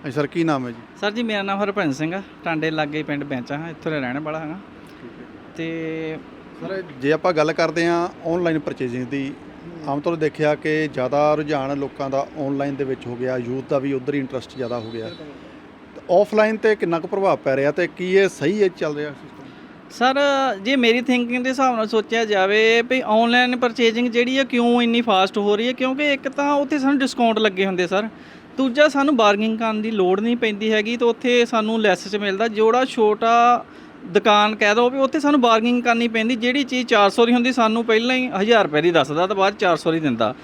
ਹਾਂਜੀ ਸਰ ਕੀ ਨਾਮ ਹੈ ਜੀ? ਸਰ ਜੀ ਮੇਰਾ ਨਾਮ ਹਰਭਜਨ ਸਿੰਘ ਆ। ਟਾਂਡੇ ਲਾਗੇ ਪਿੰਡ ਬੈਂਚਾ ਹਾਂ ਇੱਥੋਂ ਦਾ ਰਹਿਣ ਵਾਲਾ ਹਾਂ ਤੇ ਸਰ ਜੇ ਆਪਾਂ ਗੱਲ ਕਰਦੇ ਹਾਂ ਆਨਲਾਈਨ ਪਰਚੇਜ਼ਿੰਗ ਦੀ ਆਮ ਤੌਰ ਤੇ ਦੇਖਿਆ ਕਿ ਜ਼ਿਆਦਾ ਰੁਝਾਨ ਲੋਕਾਂ ਦਾ ਆਨਲਾਈਨ ਦੇ ਵਿੱਚ ਹੋ ਗਿਆ ਯੂਥ ਦਾ ਵੀ ਉਧਰ ਹੀ ਇੰਟਰਸਟ ਜ਼ਿਆਦਾ ਹੋ ਗਿਆ। ਆਫਲਾਈਨ ਤੇ ਕਿੰਨਾ ਕੁ ਪ੍ਰਭਾਵ ਪੈ ਰਿਹਾ ਤੇ ਕੀ ਇਹ ਸਹੀ ਹੈ ਚੱਲ ਰਿਹਾ ਸਿਸਟਮ ਸਰ ਜੇ ਮੇਰੀ ਥਿੰਕਿੰਗ ਦੇ ਹਿਸਾਬ ਨਾਲ ਸੋਚਿਆ ਜਾਵੇ ਵੀ ਆਨਲਾਈਨ ਪਰਚੇਜਿੰਗ ਜਿਹੜੀ ਆ ਕਿਉਂ ਇੰਨੀ ਫਾਸਟ ਹੋ ਰਹੀ ਹੈ ਕਿਉਂਕਿ ਇੱਕ ਤਾਂ ਉੱਥੇ ਸਾਨੂੰ ਡਿਸਕਾਊਂਟ ਲੱਗੇ ਹੁੰਦੇ ਸਰ। ਦੂਜਾ ਸਾਨੂੰ ਬਾਰਗਿੰਗ ਕਰਨ ਦੀ ਲੋੜ ਨਹੀਂ ਪੈਂਦੀ ਹੈਗੀ ਤੇ ਉੱਥੇ ਸਾਨੂੰ ਲੈਸ 'ਚ ਮਿਲਦਾ। ਜਿਹੜਾ ਛੋਟਾ ਦੁਕਾਨ ਕਹਿ ਦੋ ਵੀ ਉੱਥੇ ਸਾਨੂੰ ਬਾਰਗਿੰਗ ਕਰਨੀ ਪੈਂਦੀ। ਜਿਹੜੀ ਚੀਜ਼ 400 ਦੀ ਹੁੰਦੀ ਸਾਨੂੰ ਪਹਿਲਾਂ ਹੀ 1000 ਰੁਪਏ ਦੀ ਦੱਸਦਾ ਤਾਂ ਬਾਅਦ 'ਚ 400 ਦੀ ਦਿੰਦਾ।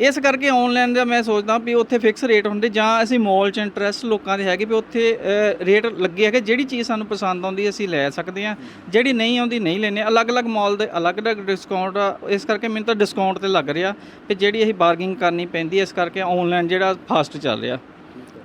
ਇਸ ਕਰਕੇ ਆਨਲਾਈਨ ਦਾ ਮੈਂ ਸੋਚਦਾ ਵੀ ਉੱਥੇ ਫਿਕਸ ਰੇਟ ਹੁੰਦੇ ਜਾਂ ਅਸੀਂ ਮਾਲ 'ਚ ਇੰਟਰਸਟ ਲੋਕਾਂ ਦੇ ਹੈਗੇ ਵੀ ਉੱਥੇ ਰੇਟ ਲੱਗੇ ਹੈਗੇ, ਜਿਹੜੀ ਚੀਜ਼ ਸਾਨੂੰ ਪਸੰਦ ਆਉਂਦੀ ਅਸੀਂ ਲੈ ਸਕਦੇ ਹਾਂ, ਜਿਹੜੀ ਨਹੀਂ ਆਉਂਦੀ ਨਹੀਂ ਲੈਣੇ ਅਲੱਗ-ਅਲੱਗ ਮਾਲ ਦੇ ਅਲੱਗ-ਅਲੱਗ ਡਿਸਕਾਊਂਟ ਆ, ਇਸ ਕਰਕੇ ਮੈਨੂੰ ਤਾਂ ਡਿਸਕਾਊਂਟ ਤੇ ਲੱਗ ਰਿਹਾ ਕਿ ਜਿਹੜੀ ਅਸੀਂ ਬਾਰਗਿੰਗ ਕਰਨੀ ਪੈਂਦੀ ਇਸ ਕਰਕੇ ਆਨਲਾਈਨ ਜਿਹੜਾ ਫਾਸਟ ਚੱਲ ਰਿਹਾ।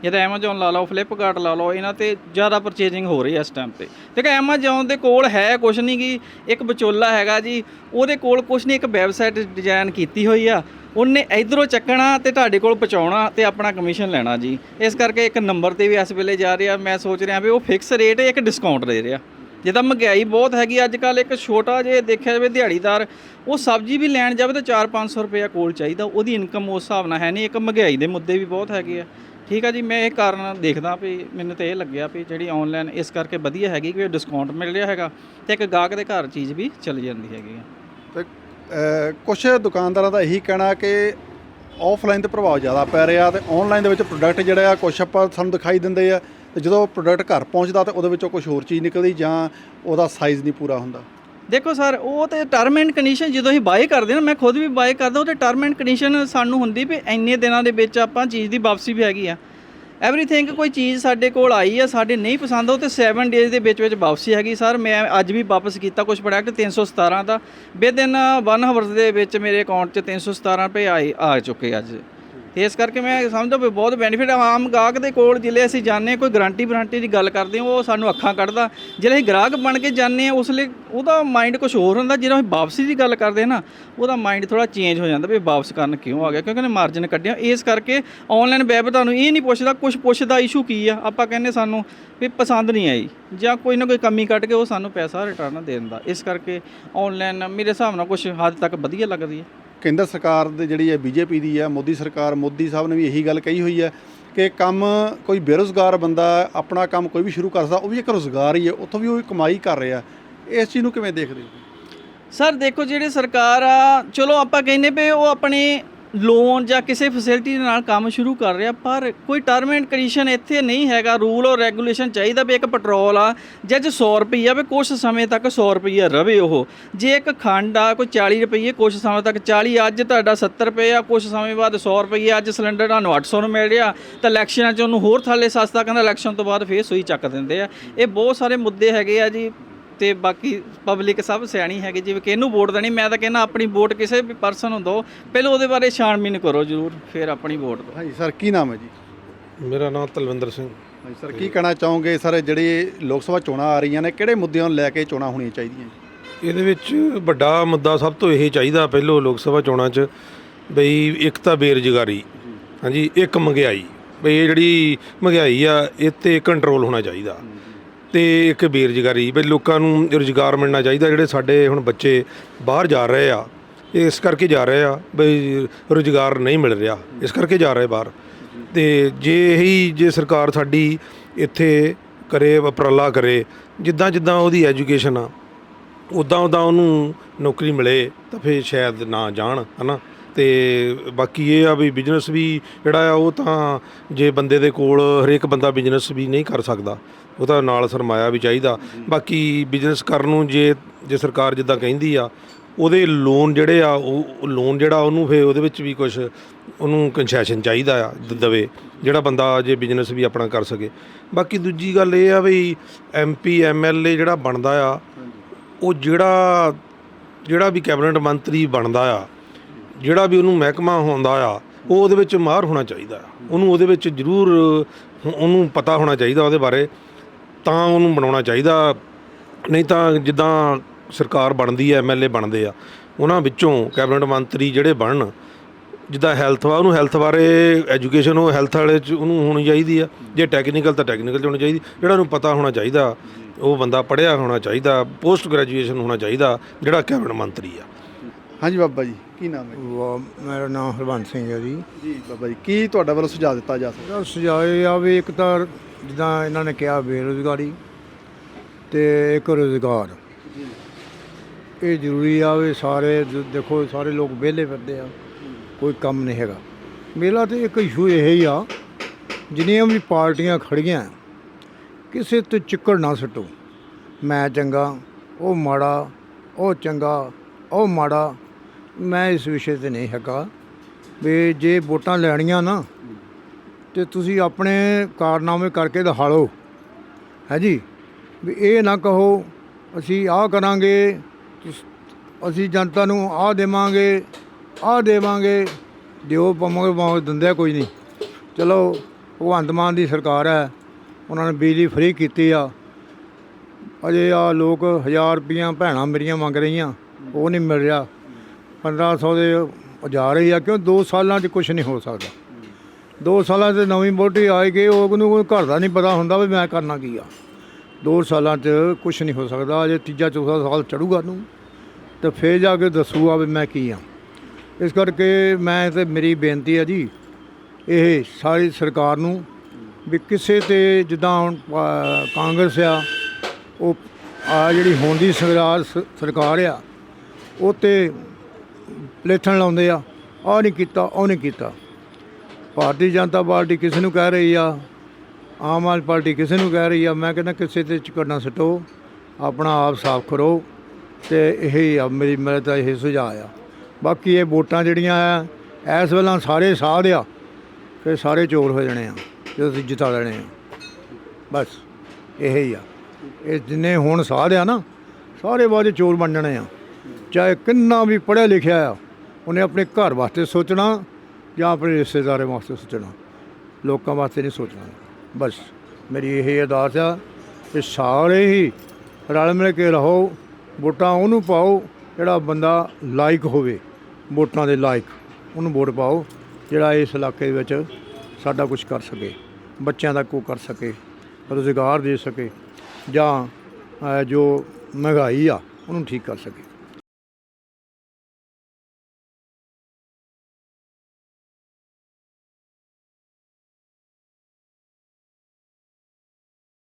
ਜਿੱਦਾਂ ਐਮਾਜ਼ੋਨ ਲਾ ਲਓ ਫਲਿੱਪਕਾਰਟ ਲਾ ਲਓ, ਇਹਨਾਂ ਤੇ ਜ਼ਿਆਦਾ ਪਰਚੇਜਿੰਗ ਹੋ ਰਹੀ ਹੈ ਇਸ ਟਾਈਮ ਤੇ। ਦੇਖੋ ਐਮਾਜ਼ੋਨ ਦੇ ਕੋਲ ਹੈ ਕੁਛ ਨਹੀਂ ਗੀ, ਇੱਕ ਵਿਚੋਲਾ ਹੈਗਾ ਜੀ, ਉਹਦੇ ਕੋਲ ਕੁਛ ਨਹੀਂ ਇੱਕ ਵੈਬਸਾਈਟ ਡਿਜ਼ਾਈਨ ਕੀਤੀ ਹੋਈ ਆ। ਉਹਨੇ ਇਧਰੋਂ ਚੱਕਣਾ ਤੇ ਤੁਹਾਡੇ ਕੋਲ ਪਹੁੰਚਾਉਣਾ ਤੇ ਆਪਣਾ ਕਮਿਸ਼ਨ ਲੈਣਾ ਜੀ। ਇਸ ਕਰਕੇ ਇੱਕ ਨੰਬਰ ਤੇ ਵੀ ਇਸ ਵੇਲੇ ਜਾ ਰਿਹਾ, ਮੈਂ ਸੋਚ ਰਿਹਾ ਵੀ ਉਹ ਫਿਕਸ ਰੇਟ ਇੱਕ ਡਿਸਕਾਊਂਟ ਦੇ ਰਿਹਾ। ਜਿੱਦਾਂ ਮਹਿੰਗਾਈ ਬਹੁਤ ਹੈਗੀ ਅੱਜ ਕੱਲ ਇੱਕ ਛੋਟਾ ਜੇ ਦੇਖਿਆ ਜਾਵੇ ਦਿਹਾੜੀਦਾਰ, ਉਹ ਸਬਜ਼ੀ ਵੀ ਲੈਣ ਜਾਵੇ ਤਾਂ 4-500 ਰੁਪਏ ਕੋਲ ਚਾਹੀਦਾ, ਉਹਦੀ ਇਨਕਮ ਉਸ ਹਿਸਾਬ ਨਾਲ ਹੈ ਨਹੀਂ ਇੱਕ ਮਹਿੰਗਾਈ ਦੇ ਮੁੱਦੇ ਵੀ ਬਹੁਤ ਹੈਗੇ ਆ। ਠੀਕ ਆ ਜੀ, ਮੈਂ ਇਹ ਕਾਰਨ ਦੇਖਦਾ ਵੀ ਮੈਨੂੰ ਤਾਂ ਇਹ ਲੱਗਿਆ ਵੀ ਜਿਹੜੀ ਆਨਲਾਈਨ ਇਸ ਕਰਕੇ ਵਧੀਆ ਹੈਗੀ ਕਿ ਡਿਸਕਾਊਂਟ ਮਿਲ ਰਿਹਾ ਹੈਗਾ ਤੇ ਇੱਕ ਗਾਹਕ ਦੇ ਘਰ ਚੀਜ਼ ਵੀ ਚਲੀ ਜਾਂਦੀ ਹੈਗੀ ਆ। ਤੇ ਕੁਝ ਦੁਕਾਨਦਾਰਾਂ ਦਾ ਇਹੀ ਕਹਿਣਾ ਕਿ ਆਫਲਾਈਨ ਤੇ ਪ੍ਰਭਾਵ ਜ਼ਿਆਦਾ ਪੈ ਰਿਹਾ ਤੇ ਆਨਲਾਈਨ ਦੇ ਵਿੱਚ ਪ੍ਰੋਡਕਟ ਜਿਹੜਾ ਆ ਕੁਝ ਆਪਾਂ ਸਾਨੂੰ ਦਿਖਾਈ ਦਿੰਦੇ ਆ ਤੇ ਜਦੋਂ ਪ੍ਰੋਡਕਟ ਘਰ ਪਹੁੰਚਦਾ ਤੇ ਉਹਦੇ ਵਿੱਚੋਂ ਕੁਝ ਹੋਰ ਚੀਜ਼ ਨਿਕਲਦੀ ਜਾਂ ਉਹਦਾ ਸਾਈਜ਼ ਨਹੀਂ ਪੂਰਾ ਹੁੰਦਾ। ਦੇਖੋ ਸਰ, ਉਹ ਤੇ ਟਰਮ ਐਂਡ ਕੰਡੀਸ਼ਨ ਜਦੋਂ ਅਸੀਂ ਬਾਏ ਕਰਦੇ ਨਾ, ਮੈਂ ਖੁਦ ਵੀ ਬਾਏ ਕਰਦਾ, ਉਹ ਤੇ ਟਰਮ ਐਂਡ ਕੰਡੀਸ਼ਨ ਸਾਨੂੰ ਹੁੰਦੀ ਵੀ ਇੰਨੇ ਦਿਨਾਂ ਦੇ ਵਿੱਚ ਆਪਾਂ ਚੀਜ਼ ਦੀ ਵਾਪਸੀ ਵੀ ਹੈਗੀ ਆ। ਐਵਰੀਥਿੰਗ ਕੋਈ ਚੀਜ਼ ਸਾਡੇ ਕੋਲ ਆਈ ਆ, ਸਾਡੇ ਨਹੀਂ ਪਸੰਦ, ਉਹ ਤੇ 7 ਡੇਜ਼ ਦੇ ਵਿੱਚ ਵਿੱਚ ਵਾਪਸੀ ਹੈਗੀ। ਸਰ, ਮੈਂ ਅੱਜ ਵੀ ਵਾਪਸ ਕੀਤਾ ਕੁਝ ਪ੍ਰੋਡਕਟ 317 ਦਾ। ਵਿਦਿਨ 1 ਹਾਵਰ ਦੇ ਵਿੱਚ ਮੇਰੇ ਅਕਾਊਂਟ 'ਚ 317 ਰੁਪਏ ਆਏ, ਆ ਚੁੱਕੇ ਅੱਜ। ਤੇ ਇਸ ਕਰਕੇ ਮੈਂ ਸਮਝਦਾ ਵੀ ਬਹੁਤ ਬੈਨੀਫਿਟ ਆਮ ਗਾਹਕ ਦੇ ਕੋਲ ਜਿਲੇ ਅਸੀਂ ਜਾਂਦੇ ਹਾਂ, ਕੋਈ ਗਾਰੰਟੀ ਵਾਰੰਟੀ ਦੀ ਗੱਲ ਕਰਦੇ ਹਾਂ ਉਹ ਸਾਨੂੰ ਅੱਖਾਂ ਕੱਢਦਾ। ਜਿਹੜੇ ਅਸੀਂ ਗਾਹਕ ਬਣ ਕੇ ਜਾਂਦੇ ਆ ਉਸ ਲਈ ਉਹਦਾ ਮਾਈਂਡ ਕੁਝ ਹੋਰ ਹੁੰਦਾ। ਜਦੋਂ ਅਸੀਂ ਵਾਪਸੀ ਦੀ ਗੱਲ ਕਰਦੇ ਹਾਂ ਨਾ ਉਹਦਾ ਮਾਈਂਡ ਥੋੜਾ ਚੇਂਜ ਹੋ ਜਾਂਦਾ ਵੀ ਵਾਪਸ ਕਰਨ ਕਿਉਂ ਆ ਗਿਆ ਕਿਉਂਕਿ ਉਹਨੇ ਮਾਰਜਨ ਕੱਢਿਆ। ਇਸ ਕਰਕੇ ਆਨਲਾਈਨ ਵੈਬ ਤੁਹਾਨੂੰ ਇਹ ਨਹੀਂ ਪੁੱਛਦਾ ਕੁਝ ਪੁੱਛਦਾ ਇਸ਼ੂ ਕੀ ਆ। ਆਪਾਂ ਕਹਿੰਦੇ ਸਾਨੂੰ ਵੀ ਪਸੰਦ ਨਹੀਂ ਆਈ ਜਾਂ ਕੋਈ ਨਾ ਕੋਈ ਕਮੀ ਕੱਢ ਕੇ ਉਹ ਸਾਨੂੰ ਪੈਸਾ ਰਿਟਰਨ ਦੇ। ਦਿੰਦਾ ਇਸ ਕਰਕੇ ਆਨਲਾਈਨ ਮੇਰੇ ਹਿਸਾਬ ਨਾਲ ਕੁਝ ਹੱਦ ਤੱਕ ਵਧੀਆ ਲੱਗਦੀ ਹੈ। ਕੇਂਦਰ ਸਰਕਾਰ ਦੇ ਜਿਹੜੀ ਹੈ ਬੀਜੇਪੀ ਦੀ ਹੈ, ਮੋਦੀ ਸਰਕਾਰ, ਮੋਦੀ ਸਾਹਿਬ ਨੇ ਵੀ ਇਹੀ ਗੱਲ ਕਹੀ ਹੋਈ ਹੈ ਕਿ ਕੰਮ ਕੋਈ ਬੇਰੁਜ਼ਗਾਰ ਬੰਦਾ ਆਪਣਾ ਕੰਮ ਕੋਈ ਵੀ ਸ਼ੁਰੂ ਕਰ ਸਕਦਾ, ਉਹ ਵੀ ਇੱਕ ਰੁਜ਼ਗਾਰ ਹੀ ਹੈ, ਉੱਥੋਂ ਵੀ ਉਹ ਕਮਾਈ ਕਰ ਰਿਹਾ ਇਸ ਚੀਜ਼ ਨੂੰ ਕਿਵੇਂ ਦੇਖਦੇ ਹੋ ਸਰ, ਦੇਖੋ, ਜਿਹੜੀ ਸਰਕਾਰ ਆ, ਚਲੋ ਆਪਾਂ ਕਹਿੰਦੇ ਪਏ ਉਹ ਆਪਣੇ ਲੋਨ ਜਾਂ ਕਿਸੇ ਫੈਸਿਲਿਟੀ ਦੇ ਨਾਲ ਕੰਮ ਸ਼ੁਰੂ ਕਰ ਰਿਹਾ, ਪਰ ਕੋਈ ਟਰਮ ਐਂਡ ਕੰਡੀਸ਼ਨ ਇੱਥੇ ਨਹੀਂ ਹੈਗਾ। ਰੂਲ ਔਰ ਰੈਗੂਲੇਸ਼ਨ ਚਾਹੀਦਾ ਵੀ ਇੱਕ ਪੈਟਰੋਲ ਆ, ਜੇ ਅੱਜ 100 ਰੁਪਈਆ ਵੀ ਕੁਝ ਸਮੇਂ ਤੱਕ 100 ਰੁਪਈਆ ਰਵੇ ਉਹ। ਜੇ ਇੱਕ ਖੰਡ ਆ, ਕੋਈ 40 ਰੁਪਈਏ ਕੁਝ ਸਮੇਂ ਤੱਕ 40 ਅੱਜ ਤੁਹਾਡਾ 70 ਰੁਪਏ ਆ ਕੁਝ ਸਮੇਂ ਬਾਅਦ 100 ਰੁਪਈਏ ਅੱਜ ਸਿਲੰਡਰ ਤੁਹਾਨੂੰ 800 ਨੂੰ ਮਿਲ ਰਿਹਾ, ਤਾਂ ਇਲੈਕਸ਼ਨਾਂ 'ਚ ਉਹਨੂੰ ਹੋਰ ਥੱਲੇ ਸਸਤਾ, ਕਹਿੰਦਾ ਇਲੈਕਸ਼ਨ ਤੋਂ ਬਾਅਦ ਫੇਰ ਸੂਈ ਚੱਕ ਦਿੰਦੇ ਆ। ਇਹ ਬਹੁਤ ਸਾਰੇ ਮੁੱਦੇ ਹੈਗੇ ਆ ਜੀ। ਤੇ ਬਾਕੀ ਪਬਲਿਕ ਸਭ ਸਿਆਣੀ ਹੈਗੀ ਜਿਵੇਂ ਕਿ ਇਹਨੂੰ ਵੋਟ ਦੇਣੀ ਮੈਂ ਤਾਂ ਕਹਿੰਦਾ ਆਪਣੀ ਵੋਟ ਕਿਸੇ ਵੀ ਪਰਸਨ ਨੂੰ ਦਿਓ ਪਹਿਲਾਂ ਉਹਦੇ ਬਾਰੇ ਛਾਣਬੀਨ ਕਰੋ ਜ਼ਰੂਰ ਫਿਰ ਆਪਣੀ ਵੋਟ ਦਿਓ। ਹਾਂਜੀ ਸਰ ਕੀ ਨਾਮ ਹੈ ਜੀ? ਮੇਰਾ ਨਾਮ ਤਲਵਿੰਦਰ ਸਿੰਘ। ਹਾਂਜੀ ਸਰ ਕੀ ਕਹਿਣਾ ਚਾਹੋਗੇ? ਸਰ ਜਿਹੜੇ ਲੋਕ ਸਭਾ ਚੋਣਾਂ ਆ ਰਹੀਆਂ ਨੇ ਕਿਹੜੇ ਮੁੱਦਿਆਂ ਨੂੰ ਲੈ ਕੇ ਚੋਣਾਂ ਹੋਣੀਆਂ ਚਾਹੀਦੀਆਂ ਜੀ? ਇਹਦੇ ਵਿੱਚ ਵੱਡਾ ਮੁੱਦਾ ਸਭ ਤੋਂ ਇਹ ਚਾਹੀਦਾ ਪਹਿਲੋਂ ਲੋਕ ਸਭਾ ਚੋਣਾਂ 'ਚ ਬਈ ਇੱਕ ਤਾਂ ਬੇਰੁਜ਼ਗਾਰੀ ਹਾਂਜੀ ਇੱਕ ਮਹਿੰਗਾਈ। ਬਈ ਇਹ ਜਿਹੜੀ ਮਹਿੰਗਾਈ ਆ ਇਹ ਤੇ ਕੰਟਰੋਲ ਹੋਣਾ ਚਾਹੀਦਾ। ਤੇ ਇੱਕ ਬੇਰੁਜ਼ਗਾਰੀ ਬਈ ਲੋਕਾਂ ਨੂੰ ਰੁਜ਼ਗਾਰ ਮਿਲਣਾ ਚਾਹੀਦਾ, ਜਿਹੜੇ ਸਾਡੇ ਹੁਣ ਬੱਚੇ ਬਾਹਰ ਜਾ ਰਹੇ ਆ ਇਹ ਇਸ ਕਰਕੇ ਜਾ ਰਹੇ ਆ ਬਈ ਰੁਜ਼ਗਾਰ ਨਹੀਂ ਮਿਲ ਰਿਹਾ, ਇਸ ਕਰਕੇ ਜਾ ਰਹੇ ਬਾਹਰ। ਤੇ ਜੇ ਇਹੀ ਜੇ ਸਰਕਾਰ ਸਾਡੀ ਇੱਥੇ ਕਰੇ, ਉਪਰਾਲਾ ਕਰੇ, ਜਿੱਦਾਂ ਜਿੱਦਾਂ ਉਹਦੀ ਐਜੂਕੇਸ਼ਨ ਆ, ਉਦਾਂ ਉਦਾਂ ਉਹਨੂੰ ਨੌਕਰੀ ਮਿਲੇ ਤਾਂ ਫਿਰ ਸ਼ਾਇਦ ਨਾ ਜਾਣ, ਹਨਾ? ਤੇ ਬਾਕੀ ਇਹ ਆ ਵੀ ਬਿਜ਼ਨਸ ਵੀ ਜਿਹੜਾ ਆ, ਉਹ ਤਾਂ ਜੇ ਬੰਦੇ ਦੇ ਕੋਲ ਹਰੇਕ ਬੰਦਾ ਬਿਜ਼ਨਸ ਵੀ ਨਹੀਂ ਕਰ ਸਕਦਾ। ਉਹਦਾ ਨਾਲ ਸਰਮਾਇਆ ਵੀ ਚਾਹੀਦਾ। ਬਾਕੀ ਬਿਜ਼ਨਸ ਕਰਨ ਨੂੰ ਜੇ ਜੇ ਸਰਕਾਰ ਜਿੱਦਾਂ ਕਹਿੰਦੀ ਆ, ਉਹਦੇ ਲੋਨ ਜਿਹੜੇ ਆ, ਉਹ ਲੋਨ ਜਿਹੜਾ ਉਹਨੂੰ ਫੇ ਉਹਦੇ ਵਿੱਚ ਵੀ ਕੁਝ ਉਹਨੂੰ ਕੰਸੈਸ਼ਨ ਚਾਹੀਦਾ ਆ, ਦ- ਦਵੇ। ਜਿਹੜਾ ਬੰਦਾ ਜੇ ਬਿਜ਼ਨਸ ਵੀ ਆਪਣਾ ਕਰ ਸਕੇ। ਬਾਕੀ ਦੂਜੀ ਗੱਲ ਇਹ ਆ ਵੀ ਐਮਪੀ ਐਮਐਲਏ ਜਿਹੜਾ ਬਣਦਾ ਆ, ਉਹ ਜਿਹੜਾ ਜਿਹੜਾ ਵੀ ਕੈਬਨਿਟ ਮੰਤਰੀ ਬਣਦਾ ਆ ਜਿਹੜਾ ਵੀ ਉਹਨੂੰ ਮਹਿਕਮਾ ਹੁੰਦਾ ਆ, ਉਹ ਉਹਦੇ ਵਿੱਚ ਮਾਹਰ ਹੋਣਾ ਚਾਹੀਦਾ ਉਹਨੂੰ ਉਹਦੇ ਵਿੱਚ ਜ਼ਰੂਰ ਉਹਨੂੰ ਪਤਾ ਹੋਣਾ ਚਾਹੀਦਾ ਉਹਦੇ ਬਾਰੇ, ਤਾਂ ਉਹਨੂੰ ਬਣਾਉਣਾ ਚਾਹੀਦਾ। ਨਹੀਂ ਤਾਂ ਜਿੱਦਾਂ ਸਰਕਾਰ ਬਣਦੀ ਹੈ ਐਮਐਲਏ ਬਣਦੇ ਆ, ਉਹਨਾਂ ਵਿੱਚੋਂ ਕੈਬਨਿਟ ਮੰਤਰੀ ਜਿਹੜੇ ਬਣਨ, ਜਿੱਦਾਂ ਹੈਲਥ ਵਾ, ਉਹਨੂੰ ਹੈਲਥ ਬਾਰੇ ਐਜੂਕੇਸ਼ਨ, ਉਹ ਹੈਲਥ ਵਾਲੇ ਚ ਉਹਨੂੰ ਹੋਣੀ ਚਾਹੀਦੀ ਆ। ਜੇ ਟੈਕਨੀਕਲ ਤਾਂ ਟੈਕਨੀਕਲ ਚ ਹੋਣੀ ਚਾਹੀਦੀ, ਜਿਹੜਾ ਉਹਨੂੰ ਪਤਾ ਹੋਣਾ ਚਾਹੀਦਾ, ਉਹ ਬੰਦਾ ਪੜ੍ਹਿਆ ਹੋਣਾ ਚਾਹੀਦਾ, ਪੋਸਟ ਗ੍ਰੈਜੂਏਸ਼ਨ ਹੋਣਾ ਚਾਹੀਦਾ, ਜਿਹੜਾ ਕੈਬਨਿਟ ਮੰਤਰੀ ਆ। ਹਾਂਜੀ ਬਾਬਾ ਜੀ ਕੀ ਨਾਮ ਹੈ? ਵਾ- ਮੇਰਾ ਨਾਮ ਹਰਬੰਸ ਸਿੰਘ ਹੈ ਜੀ। ਜੀ ਬਾਬਾ ਜੀ ਕੀ ਤੁਹਾਡਾ ਵੱਲੋਂ ਸੁਝਾਅ ਦਿੱਤਾ ਜਾ ਸਕਦਾ? ਇਹਦਾ ਸੁਝਾਅ ਇਹ ਆ ਵੀ ਇੱਕ ਤਾਂ ਜਿੱਦਾਂ ਇਹਨਾਂ ਨੇ ਕਿਹਾ ਬੇਰੁਜ਼ਗਾਰੀ ਤੇ ਇੱਕ ਰੁਜ਼ਗਾਰ। ਇਹ ਜ਼ਰੂਰੀ ਆ ਵੀ ਸਾਰੇ ਦ- ਦੇਖੋ ਸਾਰੇ ਲੋਕ ਵਿਹਲੇ ਫਿਰਦੇ ਆ ਕੋਈ ਕੰਮ ਨਹੀਂ ਹੈਗਾ। ਮੇਰਾ ਤੇ ਇੱਕ ਇਸ਼ੂ ਇਹ ਹੀ ਆ ਜਿੰਨੀਆਂ ਵੀ ਪਾਰਟੀਆਂ ਖੜੀਆਂ ਕਿਸੇ ਤੇ ਚਿੱਕੜ ਨਾ ਸੱਟੋ। ਮੈਂ ਚੰਗਾ ਉਹ ਮਾੜਾ ਉਹ ਚੰਗਾ ਉਹ ਮਾੜਾ ਮੈਂ ਇਸ ਵਿਸ਼ੇ ਤੇ ਨਹੀਂ ਹੈਗਾ ਵੀ ਜੇ ਵੋਟਾਂ ਲੈਣੀਆਂ ਨਾ, ਤੇ ਤੁਸੀਂ ਆਪਣੇ ਕਾਰਨਾਮੇ ਕਰਕੇ ਦਿਖਾਲੋ। ਹੈ ਜੀ? ਵੀ ਇਹ ਨਾ ਕਹੋ, ਅਸੀਂ ਆਹ ਕਰਾਂਗੇ, ਤੁਸ- ਅਸੀਂ ਜਨਤਾ ਨੂੰ ਆਹ ਦੇਵਾਂਗੇ ਆਹ ਦੇਵਾਂਗੇ, ਦਿਓ ਪਵਾਂਗੇ ਪਾਵਾਂਗੇ ਦਿੰਦੇ ਕੋਈ ਨਹੀਂ। ਚਲੋ, ਭਗਵੰਤ ਮਾਨ ਦੀ ਸਰਕਾਰ ਹੈ, ਉਹਨਾਂ ਨੇ ਬਿਜਲੀ ਫ੍ਰੀ ਕੀਤੀ ਆ। ਅਜੇ ਆ ਲੋਕ 1000 ਰੁਪਈਆ ਭੈਣਾਂ ਮੇਰੀਆਂ ਮੰਗ ਰਹੀਆਂ, ਉਹ ਨਹੀਂ ਮਿਲ ਰਿਹਾ। 1500 ਦੇ ਜਾ ਰਹੀ ਆ, ਕਿਉਂ 2 ਸਾਲਾਂ 'ਚ ਕੁਝ ਨਹੀਂ ਹੋ ਸਕਦਾ। 2 ਸਾਲਾਂ 'ਚ ਨਵੀਂ ਵੋਟੀ ਆਏਗੀ ਉਹਨੂੰ ਕੋਈ ਘਰ ਦਾ ਨਹੀਂ ਪਤਾ ਹੁੰਦਾ ਵੀ ਮੈਂ ਕਰਨਾ ਕੀ ਆ। 2 ਸਾਲਾਂ 'ਚ ਕੁਝ ਨਹੀਂ ਹੋ ਸਕਦਾ, ਅਜੇ ਤੀਜਾ, ਚੌਥਾ ਸਾਲ ਚੜੂਗਾ ਨੂੰ, ਤੇ ਫੇਰ ਜਾ ਕੇ ਦੱਸੂਗਾ ਵੀ ਮੈਂ ਕੀ ਆ। ਇਸ ਕਰਕੇ ਮੈਂ ਤੇ ਮੇਰੀ ਬੇਨਤੀ ਹੈ ਜੀ, ਇਹ ਸਾਰੀ ਸਰਕਾਰ ਨੂੰ ਵੀ ਕਿਸੇ ਤੇ ਜਿੱਦਾਂ ਹੁਣ ਕਾਂਗਰਸ ਆ, ਉਹ ਆ ਜਿਹੜੀ ਹੁਣ ਦੀ ਸਰਕਾਰ ਸਰਕਾਰ ਆ, ਉਹ ਤੇ ਲੇਥਣ ਲਾਉਂਦੇ ਆ, ਆਹ ਨਹੀਂ ਕੀਤਾ, ਉਹ ਨਹੀਂ ਕੀਤਾ। ਭਾਰਤੀ ਜਨਤਾ ਪਾਰਟੀ ਕਿਸੇ ਨੂੰ ਕਹਿ ਰਹੀ ਆ, ਆਮ ਆਦਮੀ ਪਾਰਟੀ ਕਿਸੇ ਨੂੰ ਕਹਿ ਰਹੀ ਆ, ਮੈਂ ਕਹਿੰਦਾ ਕਿਸੇ ਤੇ ਚਕੜਨਾ ਸਟੋ, ਆਪਣਾ ਆਪ ਸਾਫ਼ ਕਰੋ, ਤੇ ਇਹ ਆ, ਮੇਰੀ, ਮੇਰੇ ਤਾਂ ਇਹ ਸੁਝਾਅ ਆ। ਬਾਕੀ ਇਹ ਵੋਟਾਂ ਜਿਹੜੀਆਂ ਆ, ਇਸ ਵੇਲੇ ਸਾਰੇ ਸਾਧ ਆ ਫਿਰ ਸਾਰੇ ਚੋਰ ਹੋ ਜਾਣੇ ਆ ਜਦੋਂ ਅਸੀਂ ਜਿਤਾ ਲੈਣੇ ਆ। ਬਸ, ਇਹ ਹੀ ਆ। ਇਹ ਜਿੰਨੇ ਹੁਣ ਸਾਧ ਆ ਨਾ, ਸਾਰੇ ਬਾਅਦ ਚੋਰ ਬਣ ਜਾਣੇ ਆ। ਚਾਹੇ ਕਿੰਨਾ ਵੀ ਪੜ੍ਹਿਆ ਲਿਖਿਆ ਆ, ਉਹਨੇ ਆਪਣੇ ਘਰ ਵਾਸਤੇ ਸੋਚਣਾ ਜਾਂ ਆਪਣੇ ਰਿਸ਼ਤੇਦਾਰਾਂ ਵਾਸਤੇ ਸੋਚਣਾ। ਲੋਕਾਂ ਵਾਸਤੇ ਨਹੀਂ ਸੋਚਣਾ। ਬਸ ਮੇਰੀ ਇਹ ਅਰਦਾਸ ਆ ਕਿ ਸਾਰੇ ਹੀ ਰਲ ਮਿਲ ਕੇ ਰਹੋ, ਵੋਟਾਂ ਉਹਨੂੰ ਪਾਓ ਜਿਹੜਾ ਬੰਦਾ ਲਾਇਕ ਹੋਵੇ, ਵੋਟਾਂ ਦੇ ਲਾਇਕ। ਉਹਨੂੰ ਵੋਟ ਪਾਓ ਜਿਹੜਾ ਇਸ ਇਲਾਕੇ ਦੇ ਵਿੱਚ ਸਾਡਾ ਕੁਝ ਕਰ ਸਕੇ, ਬੱਚਿਆਂ ਦਾ ਕੋ ਕਰ ਸਕੇ, ਰੁਜ਼ਗਾਰ ਦੇ ਸਕੇ ਜਾਂ ਜੋ ਮਹਿੰਗਾਈ ਆ, ਉਹਨੂੰ ਠੀਕ ਕਰ ਸਕੇ।